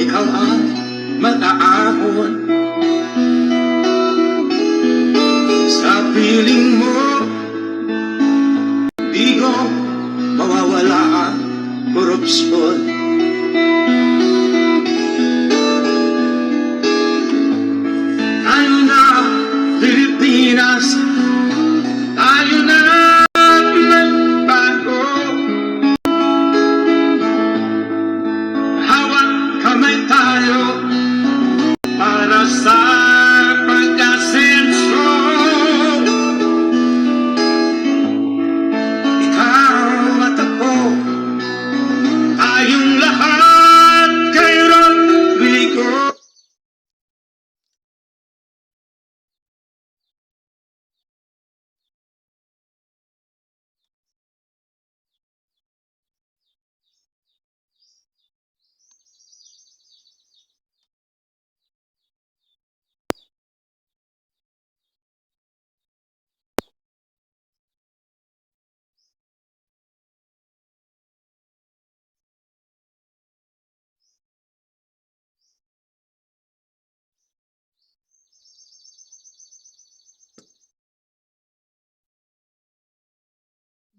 ikaw ang mag-aahon Sa piling mo, di ko mawawala ang korupsyon.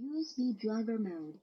USB driver mode.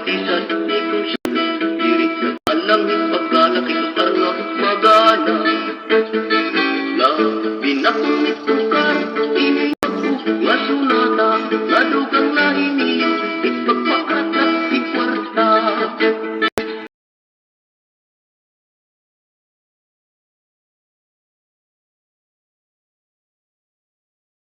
pati sa hindi kong sulo Lirik na panangit pagkalaki ko parang ako magana. Labi na kung ito ka, iiyak ko, masunata, nadugang na